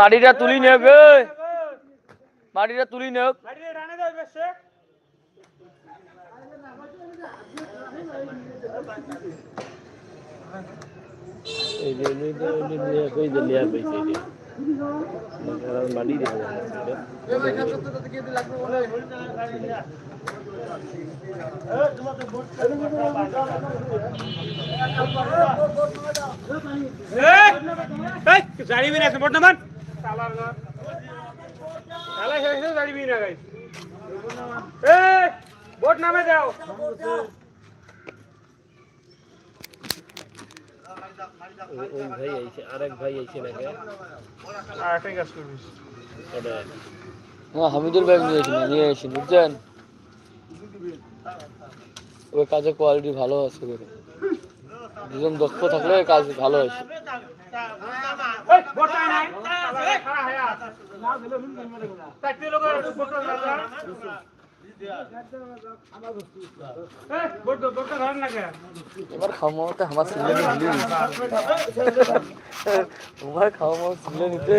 মাটিটা তুলি নেক মাটিটা তুলি নেক। মাটি দেখা যাচ্ছে এটা জানিবি না খেলা শেষ হয়ে জানিবি না গাই এই বোট নামে যাও ওই- ওই ভাই আইছে আরেক ভাই আইছে নাকি? আর একটাই কাজ করবিস হ্যাঁ হামিদুল ভাই নিয়ে এসেছেন নিয়ে এসেছেন বুঝছেন ওই কাজের কোয়ালিটি ভালো আছে দুজন দক্ষ থাকলে কাজ ভালো হয়েছে। এই নাই। খাড়া হয়ে আস চারটি লোকের বোট না এই বোট বোটটা ধরেন না কে এবার খাওয়া মাওয়াতে আমার সিলে নিলি তোমার খাওয়া মাওয়া সিলে নিতে।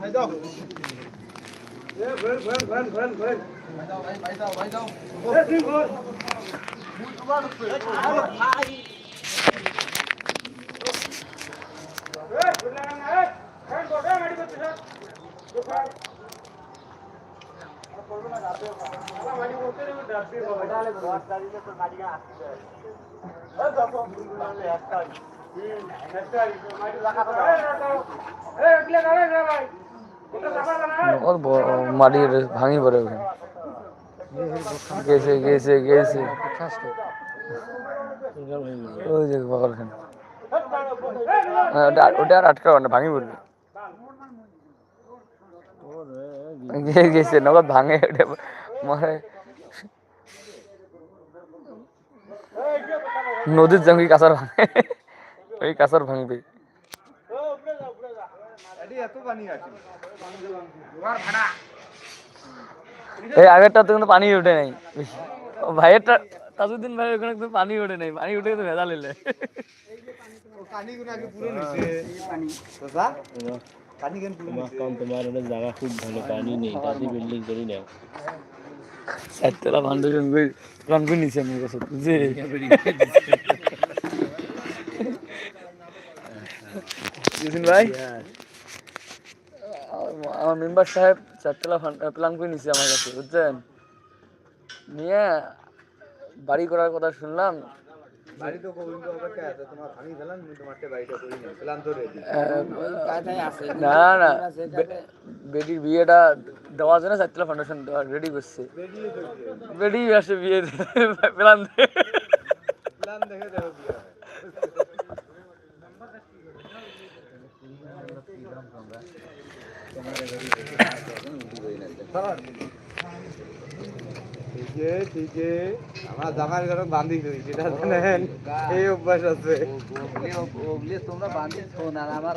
এই চল এখন ওর ব- মাটির ভাঙি পড়ে গেছে গেছে গেছে ওই যে ওটা আর আটকাও না ভাঙি পড়বে গেছে নগদ ভাঙে ওটা মানে নদীর জঙ্গি কাঁচার ভাঙে ওই কাঁচার ভাঙবে। এই আগেরটা তো কিন্তু পানি ওঠে নাই। ভাইয়েরটা তাজুদ্দিন ভাই ওখানে কিন্তু পানি ওঠে নাই পানি উঠে কিন্তু ভেজা নিলে তোমার তোমার জায়গা খুব ভালো পানি নেই বিল্ডিং করি নাও। ফাউন্ডেশন করে নিছি আমি কাছে জিসিন ভাই? আমার- আমার মেম্বার সাহেব চারতলা প্ল্যান করে নিছি আমার কাছে বুঝছেন? নিয়ে বাড়ি করার কথা শুনলাম বাড়ি তো গোবিন্দ অপেক্ষা আছে তোমার ভাঙি ফেলান আমি তোমারটা বাড়িটা করি না প্ল্যান তো রেডি বিয়েটা চারতলা ফাউন্ডেশন রেডি করছে। বেটি আসে বিয়ে প্ল্যান প্ল্যান দেখে দেখো কি হয় ঠিকে আমার জামার ঘরে বান্ধি দিই সেটা জানেন এই অভ্যাস আছে। ওগুলি তোমরা বান্ধিছো না আমার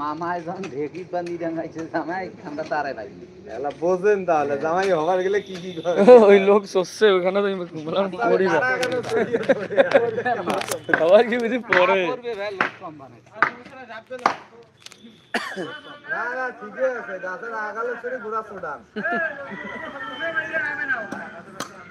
মামায় যখন ঢেকি বান্ধি ডাঙাইছে জামাই ঠান্ডা তারে লাগি এলা বোঝেন তাহলে জামাই হবার গেলে কি কি করে? ওই লোক সরছে ওখানে তো বললাম করি না। কি বুঝি পরে করবে ভাই লোক কম বানাইছে। না না ঠিকই আছে গাছের আগালে ছেড়ে ঘোরা ছোটান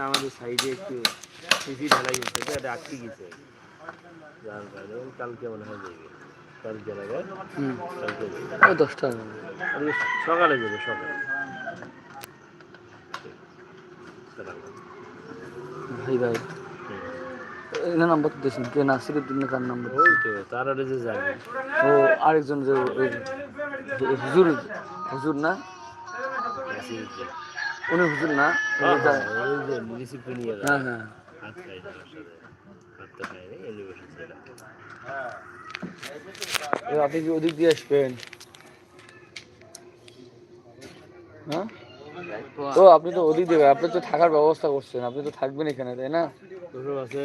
আমাদের সাইডে একটু সিসি ঢালাই গেছে এটা আটকে গেছে। যার কারণে কালকে মনে হয় যাবে। কালকে লাগে কালকে দশটা আজকে সকালে যাবে সকালে। ভাই ভাই। এনার নাম্বার তো দিয়েছেন কে নাসিরুদ্দিন না কার নাম্বার ওই তো তার আরে যে জানে। ও আরেকজন যে হুজুর হুজুর না? উনি হুজুর না? হ্যাঁ, ওই যে- হ্যাঁ, ইয়ে হ্যাঁ হ্যাঁ। তো আপনি কি ওদিক দিয়ে আসবেন? হ্যাঁ? ও আপনি তো ওদিক দিয়ে আপনি তো থাকার ব্যবস্থা করছেন আপনি তো থাকবেন এখানে তাই না? আছে।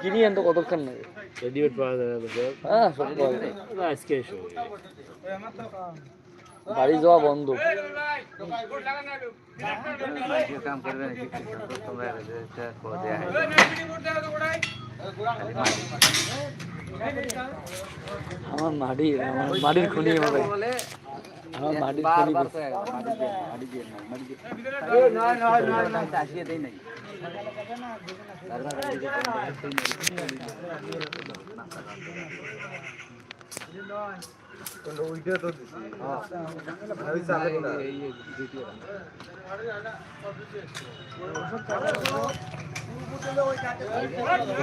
কিনি আনতো কতক্ষণ লাগে? রেডিমেড পাওয়া যায় না হ্যাঁ সব পাওয়া যায়। ওরা আজকে এসো। বাড়ি যাওয়া বন্ধ। কাম করবে নাকি তোমরা আমার মাটি আমার মাটির খুনি হবে আমার খুনি বারবার কয়ে গেল, দিয়ে দিয়ে না, দিয়ে এই চাষিয়ে দেই নাই।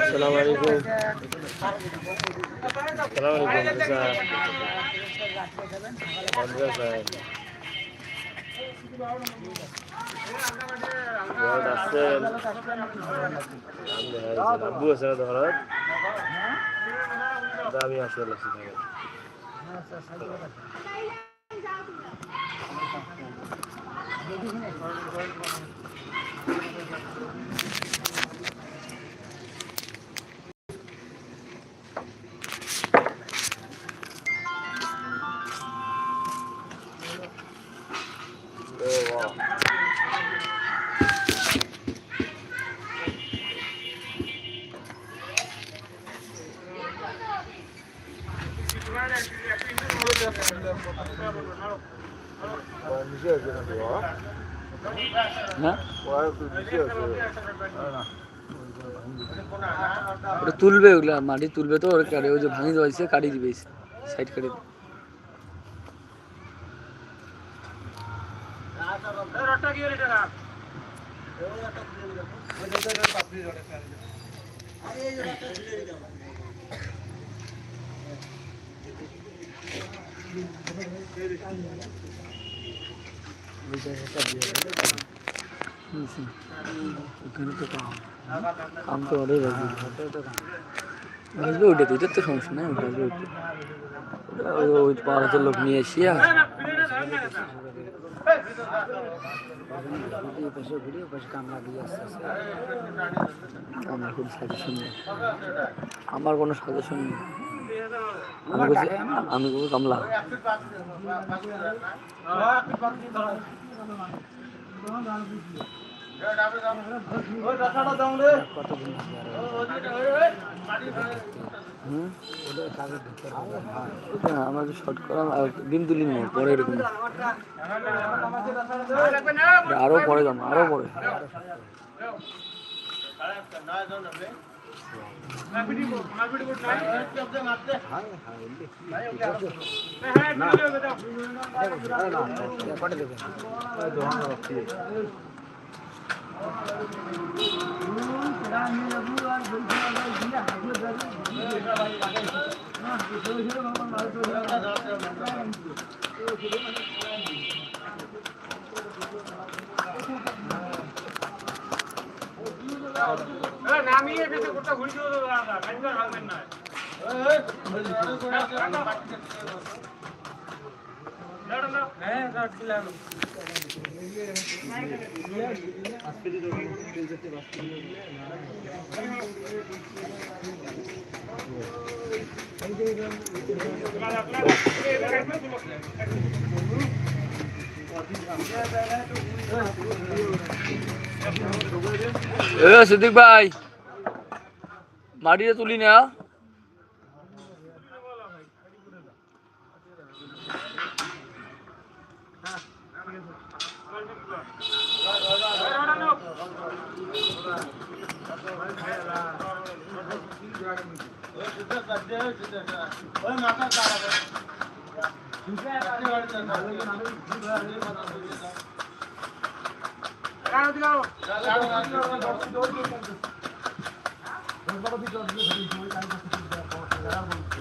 আসসালামু আলাইকুম। আসসালামু আলাইকুম স্যার। ঘর আসছেন। আব্বু আছে না ঘরত আমি আসলে লাগছি থাকে ওটা তুলবে ওগুলা, মাটি তুলবে তো, ওর কাটে ওই যে ভাঙি যাইছে কাটি দিবে সাইড কাটি দিবে। রটটা কি রে টাকা বুঝছি। তো কাম তো অনেক বাজবে বাজবে ওইটা তো সমস্যা নাই বাজবে ওটা ওই- ওই লোক নিয়ে আমার কোনো সাজেশন নেই আমি বলব কামলা হুম ওটা আমাকে শর্ট করা দিন তুলি নেই পরে এরকম আরও পরে যাব আরও পরে নামিয়ে এসে কোটা ঘুরি দাদা না সিদ্দিক ভাই মাটিটা তুলি না। এই হিয়া গায় এই দুই ভাই ওখানে খাইছো এই হিয়া গায় এই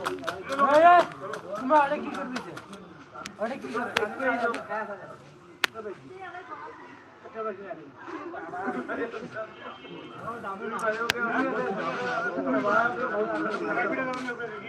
বেশি আইছো মারে কি করে ই এত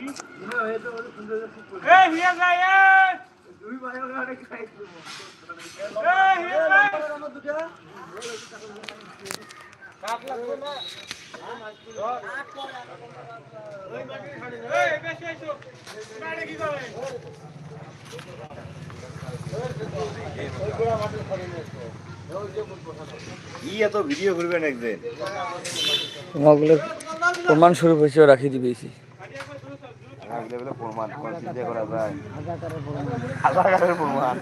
ভিডিও করবেন একদিন। তোমাগুলো প্রমাণ স্বরূপ হিসেবে রাখি দিবেছি রাখলে বলে প্রমাণ। চিন্তা করা যায়। প্রমাণ।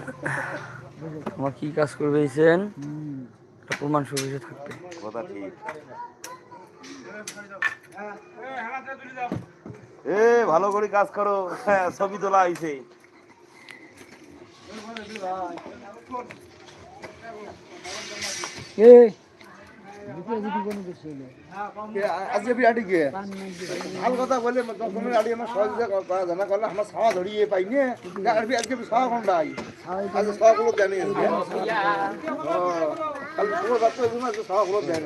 তোমার কি কাজ করবে এইছেন প্রমাণ থাকবে কথা ঠিক। এই এ ভালো করে কাজ করো। হ্যাঁ ছবি তোলা আইছে আজকে বিরাটি কে? ভালো কথা বলে তোমার আড়ি আমার সহযোগিতা করা জানা করলে আমার ছাওয়া ধরিয়ে পাইনি আজকে আজকে ছাওয়া কোনটাই আজকে ছাওয়া গুলো দেয়নি কাল তোমার বাচ্চা তুমি আজকে ছাওয়া গুলো দেয়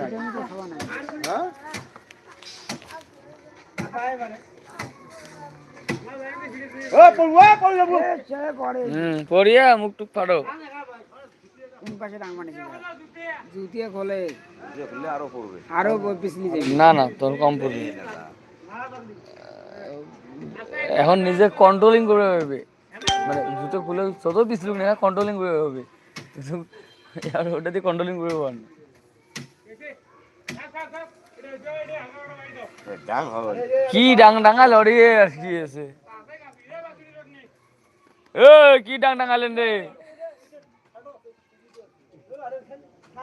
হ্যাঁ? পড়ুয়া পড়ে যাব হুম পড়িয়া মুখ টুক ফাড়ো জুতিয়া খোলে। আরও পড়বে। আরও পিছলি যাবে না না তোর কম পড়বে। এখন নিজে কন্ট্রোলিং করে হবে মানে জুতো খুলে যত পিছলুক না কন্ট্রোলিং করে হবে আর ওটা দিয়ে কন্ট্রোলিং করে কি ডাং ডাঙা লড়িয়ে আর কি আছে? এ কি ডাং ডাঙালেন রে?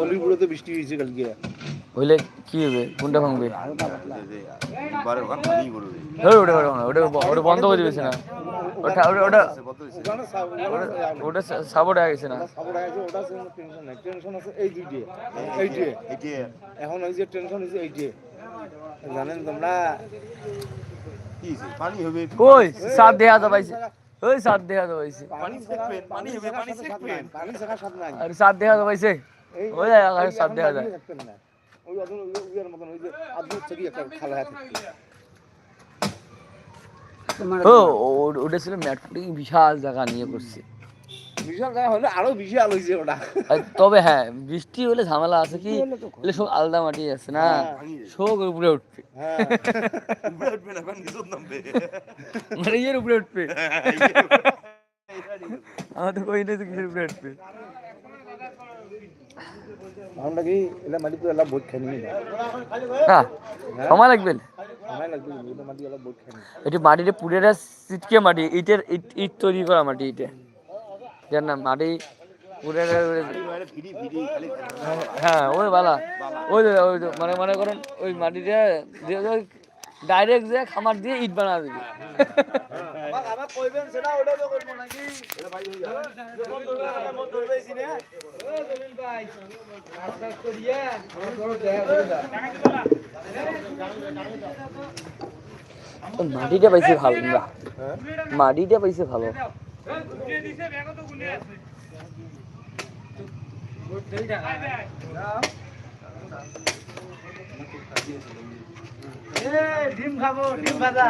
অলিপুরে বৃষ্টি হয়েছে কালকে হইলে কি হবে? কোনটা ভাঙবে? ওটা ওটা ওটা বন্ধ করে না। ওটা ওটা ওটা ওটা সাপোর্ট হয়ে গেছে না? এখন ওই যে টেনশন হয়েছে? জানেন তোমরা কি পানি হবে কই? সাত দেয়া যাবাইছে ওই সাত দেখা তো পানি থাকবেন পানি হবে পানি থাকবেন পানি থাকা সাথ নাই। আর সাত দেয়া যাবাইছে ওই আকাশে সাত দেখা যায় ওই অদন ওই মতন ওই যে আদুর থেকে একটা খালা ও ও- ওটা ছিল ম্যাটফুটিং বিশাল জায়গা নিয়ে করছে। বিশাল জায়গা হলে আরও বিশাল হয়েছে ওটা। তবে হ্যাঁ বৃষ্টি হলে ঝামেলা আছে কি? এগুলো সব আলাদা মাটি আছে না? শোক উপরে উঠবে। হ্যাঁ। উপরে উঠবে না কারণ নামবে। মানে ইয়ের উপরে উঠবে। আমার তো কই নাই তো কিসের উপরে উঠবে? আমরা কি এলা মাটি তো এলা বহুত খাই নি হ্যাঁ সময় লাগবে এটি মাটিতে পুরেরা সিটকে মাটি ইটের ইট ইট তৈরি করা মাটি এটা জান না মাটি খালি হ্যাঁ ওই বালা। ওই ওই মানে মনে করেন ওই মাটিটা ডাইরেক্ট যে খামার দিয়ে ইট বানা দিবি। মাটিটা পাইছে ভালো না। মাটিটা পাইছে ভালো। ডিম খাব ডিম ভাজা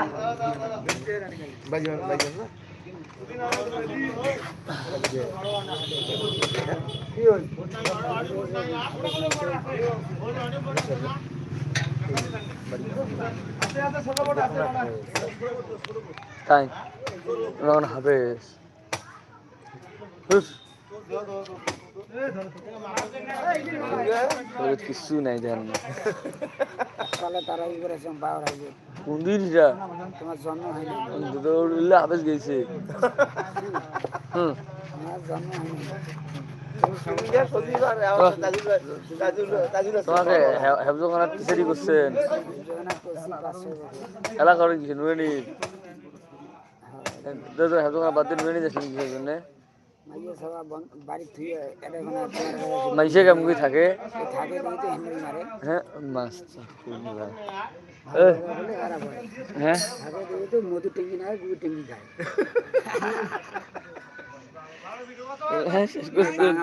তাই রন হাফেজ কিচ্ছু নাই জান তাহলে তারা কি করেছে বাবার আগে কোন দিনটা তোমার জন্ম হয়নি দুটো উঠলে গেছে হুম আমার জন্ম হয়নি সঙ্গে সজিবার তাজুল তাজুল তাজুল তোমাকে টিচারি করছেন কিছু হেফজখানা বাদ দিয়ে কিসের জন্য মাইসে কেমন করে থাকে? হ্যাঁ হয়? হ্যাঁ শেষ করছেন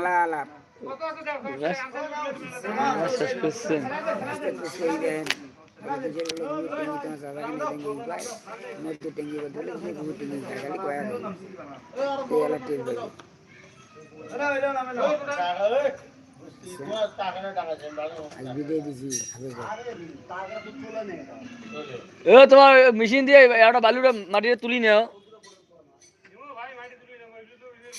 শেষ করছেন টেঙ্গি তোমার সাদা টেঙ্গি খায়। খালি কয়া তোমার মেশিন দিয়ে একটা বালুটা মাটিতে তুলি নেও ভাই মাটি তুলে নাও এগুলো তো এদের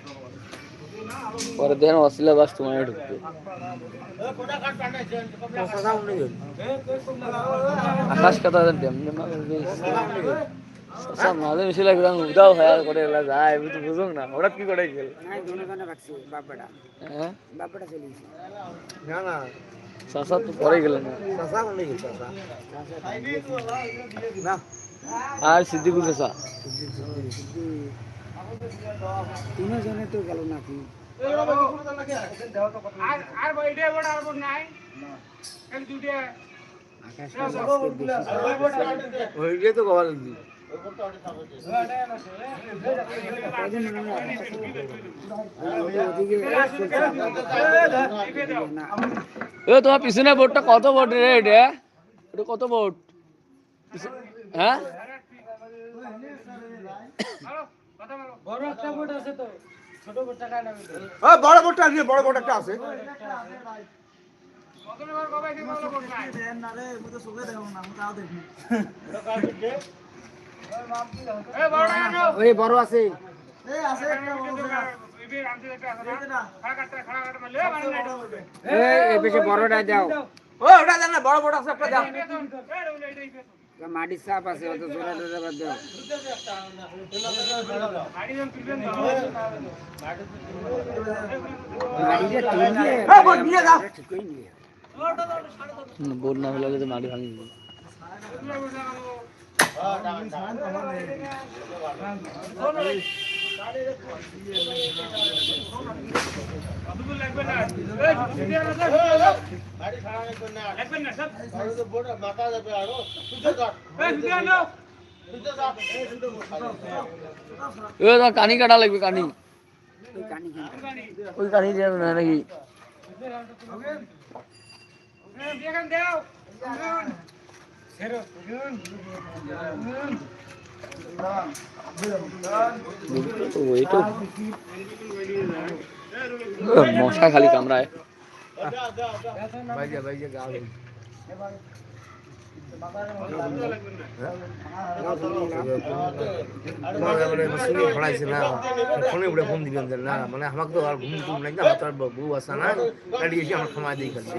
খুব পরে দেখেন অস্ট্রেলিয়া বাস তোমার ঢুকবে। আকাশ কথা মাঝে মিশে লাগবে উদাও হয়ে করে এলা যায় বুঝতে বুঝুক না হঠাৎ কি করে গেল? দুনো হ্যাঁ? না না। তো পরে গেল কোনে না। আর সিদ্দিকুল তিনো জনে তো গেল নাকি? তোমার পিছনে বোর্ডটা কত বোর্ড রে এটা? কত বোর্ড হ্যাঁ হ্যালো কথা বলো হ্যাঁ বড় বড়টা আছে বড় বড় একটা আছে কত নম্বর কবে কি বলো বড় নাই এ বড় না নাও ওই বড় আছে এবে আমতে একটা আছে মানে বড়টা দাও ওটা জানা বড় বড় আছে একটা দাও মাটির চাপ আছে অত জোড়া টোড়া বাদ দাও। হ্যাঁ, বোর্ড না হলে তো মাটি ভাঙি। যাবে। এ কানি কাটা লাগবে কানি ওই কানি দেবে না নাকি তো মশা খালি কামড়ায় পড়াইছে না ফোনে উঠে ফোন দিবেন না মানে আমাকে তো। আর ঘুম টুম নাই না আমার বউ আছে না আমার সময় দিয়ে খাচ্ছে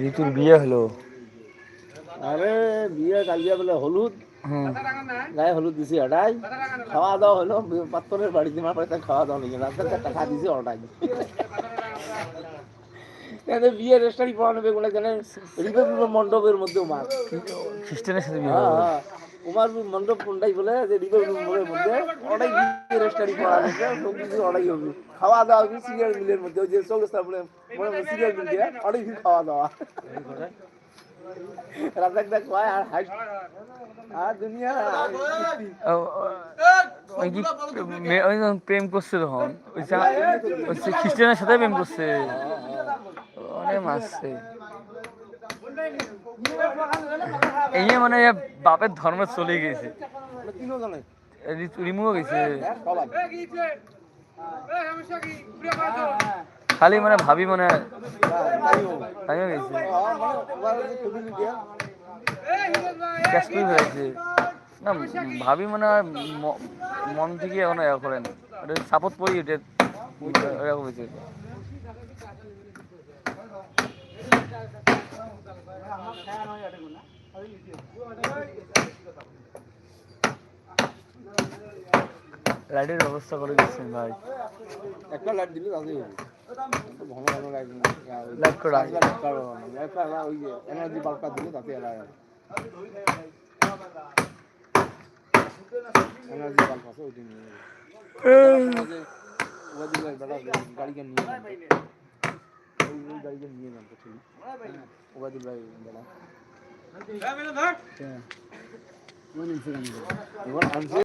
ঋতুর বিয়ে হলো। আরে বিয়ে কালিয়া বলে হলুদ। গায়ে হলুদ দিছি ওটাই খাওয়া দাওয়া হলো পাত্তরের বাড়িতে মার বাড়িতে খাওয়া দাওয়া লেগে রাস্তার টাকা দিছি ওটাই এদের বিয়ে রেস্টারি পড়ানো বেগুলো জানেন মণ্ডপের মধ্যে মার খ্রিস্টানের সাথে বিয়ে হ্যাঁ হ্যাঁ। উমার মণ্ডপ কোনটাই বলে যে মোড়ের মধ্যে ওটাই বিয়ে রেস্টারি পড়ানো সব কিছু ওটাই হবে খাওয়া দাওয়া হবে সিরিয়াল মিলের মধ্যে ওই যে বলে মনে সিরিয়াল মিল দিয়ে ওটাই কিছু খাওয়া দাওয়া রাজাক দেখ কয় আর হাই আর দুনিয়া ওই কি ওই প্রেম করছে তখন ওই খ্রিস্টানের সাথে প্রেম করছে। অনেক মারছে। এই মানে বাপের ধর্ম চলে গেছে। তিনও রিমুভ গেছে খালি মানে ভাবি মানে ফেলেছে না, ভাবি মানে মন থেকে এখন ইয়া করেন সাপোর্ট ওটা এরকম হয়েছে। লাইটের ব্যবস্থা করে দিচ্ছেন ভাই। একটা লাইট দিলে তাতেই হবে। ঘন ঘন লাইট লাইট করা একটা ওই যে এনার্জি বাল্বটা দিলে তাতে এলা এনার্জি বাল্ব আছে ওইটা নিয়ে গাড়িকে নিয়ে ওই ওই গাড়িকে নিয়ে যান তো ঠিক। ওয়াদিল ভাই ধর। এবার আনছে।